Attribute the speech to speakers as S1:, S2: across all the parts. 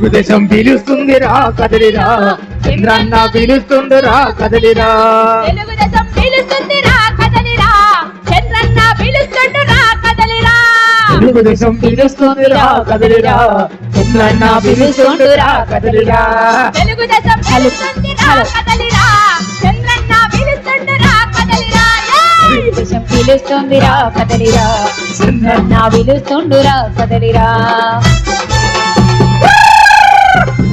S1: తెలుగుదేశం పిలుస్తుందిరా కదలిరా. చంద్రన్న పిలుస్తుందిరా కదలిరా.
S2: తెలుగుదేశం పిలుస్తుందిరా కదలిరా. చంద్రన్న పిలుస్తుండురా కదలిరా.
S1: తెలుగుదేశం పిలుస్తుందిరా కదలిరా. చంద్రన్న పిలుస్తుందిరా కదలిరా.
S2: తెలుగుదేశం పిలుస్తుందిరా కదలిరా. చంద్రన్న పిలుస్తుండురా కదలిరా!
S3: తెలుగుదేశం పిలుస్తుందిరా కదలిరా. చంద్రన్న పిలుస్తుండురా కదలిరా.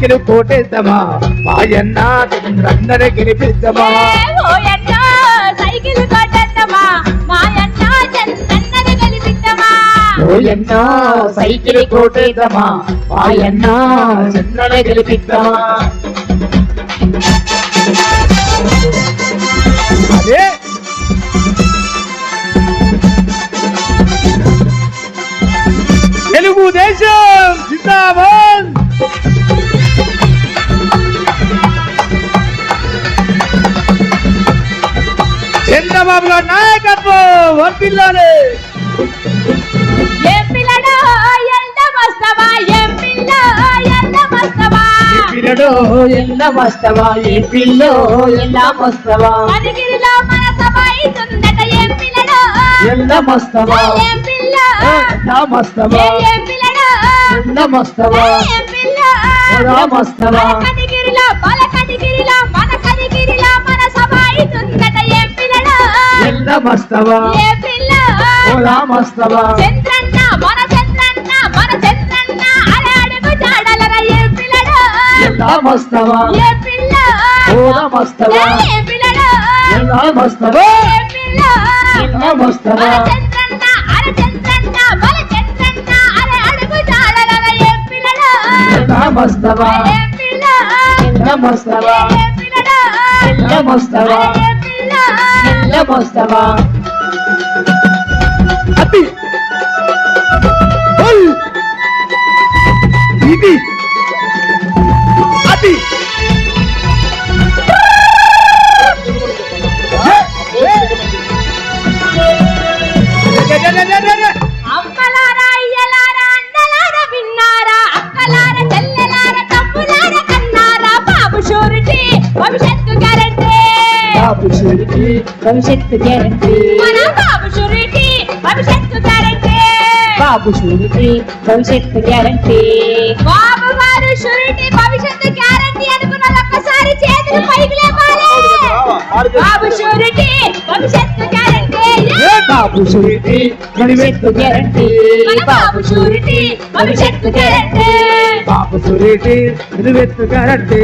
S1: ఎక్కిన కోటేద్దామా మాయన్న చంద్రన్నర గెలిపిద్దామా
S2: ఏ ఓయన్న సైకిల్ కొట్టేద్దామా మాయన్న చంద్రన్నను గెలిపిద్దామా
S1: ఓయన్న సైకిల్ కోటేద్దామా మాయన్న చంద్రన గెలిపిద్దామా అదే తెలుగుదేశం జిందాబాద్ చంద్రబాబు గారి నాయకత్వం
S2: ఏ పిల్లడో ఎంత వస్తావా? ఏ పిల్ల వస్తావా? మన ఏ పిల్లడో?
S1: వస్తవా?
S2: ఏ పిల్ల ఏ పిల్లడో?
S1: వస్తవా?
S2: ఏ పిల్ల
S1: ఎలా వస్తవా? ఎల్ల వస్తవా
S2: ఏ పిల్ల?
S1: ఎలా వస్తవా
S2: చంద్రన్న మన చంద్రన్న మన చంద్రన్న. అరే అడుగు జాడలరా ఏ పిల్లడో?
S1: ఎలా వస్తవా
S2: ఏ పిల్ల?
S1: ఎలా వస్తవా
S2: ఏ పిల్లడో?
S1: ఎలా వస్తవా
S2: ఏ పిల్ల?
S1: ఎలా వస్తవా
S2: మన చంద్రన్న అరే చంద్రన్న మన చంద్రన్న. అరే అడుగు జాడలరా ఏ పిల్లడో?
S1: ఎలా వస్తవా
S2: ఏ పిల్ల?
S1: ఎలా వస్తవా బల్ ఇది
S2: బాబు షూరిటీ భవిష్యత్తు గ్యారంటీ మన బాబు షూరిటీ భవిష్యత్తు గ్యారంటీ
S3: బాబు షూరిటీ భవిష్యత్తు గ్యారంటీ
S2: బాబు గారు షూరిటీ భవిష్యత్తు గ్యారంటీ అనుకున్న ఒక్కసారి చేతులు పైకి లేపాలి. బాబు షూరిటీ భవిష్యత్తు గ్యారంటీ
S1: ఏ బాబు సురేటి
S3: భవిష్యత్తు గ్యారంటీ
S2: మన బాబు షూరిటీ భవిష్యత్తు గ్యారంటీ
S1: బాబు సురేటి నిలువెత్తు గ్యారంటీ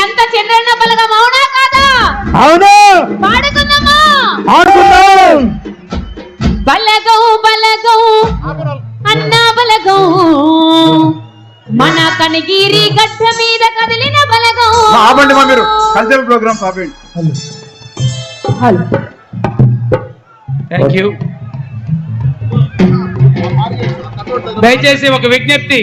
S2: ఎంత చంద్రన్న బలగం అవునా కాదా?
S1: అవును.
S2: పాడుకుందామా?
S1: ఆడుకుందాం
S2: బలగం బలగం అన్న బలగం. మన కనిగిరి గడ్డ మీద కదిలిన బలగం.
S4: ఆపండి మా మీరు. కల్చరల్ ప్రోగ్రామ్స్ ఆపండి
S3: హలో
S5: థ్యాంక్ యూ దయచేసి ఒక విజ్ఞప్తి.